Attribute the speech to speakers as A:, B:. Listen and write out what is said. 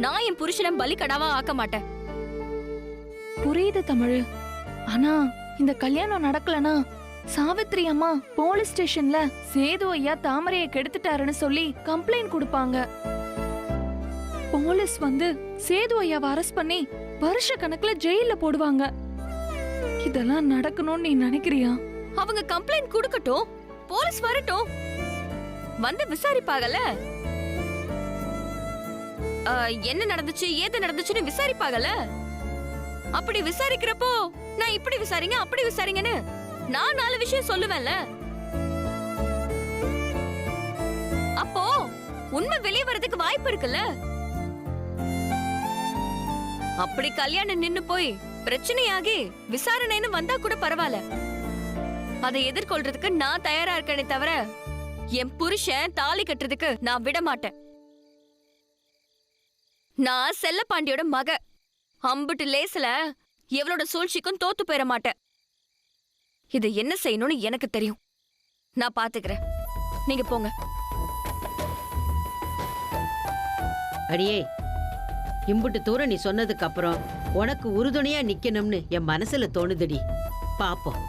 A: நான் என் புருஷனை பலி கடாவா ஆக்க மாட்டேன்.
B: புரியுது தமிழ். ஆனா இந்த கல்யாணம் நடக்கலனா சாவித்ரி அம்மா போலீஸ் ஸ்டேஷன்ல சேது ஐயா தாமரையை கெடுத்துட்டாருன்னு சொல்லி கம்ப்ளைண்ட் கொடுப்பாங்க. போலீஸ் வந்து சேது ஐயாவை அரெஸ்ட் பண்ணி வருஷ கணக்குல ஜெயில போடுவாங்க. இதெல்லாம் நடக்கணும்னு நீ நினைக்கிறியா?
A: அவங்க கம்ப்ளைண்ட் கொடுக்கட்டும் போலீஸ் வரட்டும். வந்து விசாரிப்பாங்கல்ல ஆ, என்ன நடந்துச்சு ஏது நடந்துச்சுன்னு விசாரிப்பாங்கல்ல அப்படி விசாரிக்கிறப்போ நான் இப்படி விசாரிங்க அப்படி விசாரிங்கன்னு நான் நாலு விஷயம் சொல்லுவேன்ல. அப்போ உண்மை வெளியே வர்றதுக்கு வாய்ப்பு இருக்குல்ல? அப்படி கல்யாணம் நின்னு போய் பிரச்சனையாகி விசாரணைன்னு வந்தா கூட பரவாயில்ல. அதை எதிர்கொள்றதுக்கு நான் தயாரா இருக்கேனே தவிர என் புருஷன் தாலி கட்டுறதுக்கு நான் விட மாட்டேன் நான் செல்லப்பாண்டியோட மக. அம்புட்டு லேசில் எவளோட சூழ்ச்சிக்கும் தோத்து போயிட மாட்டேன். இது என்ன செய்யணும்னு எனக்கு தெரியும். நான் பாத்துக்கிறேன். நீங்க போங்க.
C: அடியே இம்புட்டு தூரம் நீ சொன்னதுக்கு அப்புறம் உனக்கு உறுதுணையா நிக்கணும்னு என் மனசுல தோணுதுடி. பாப்போம்.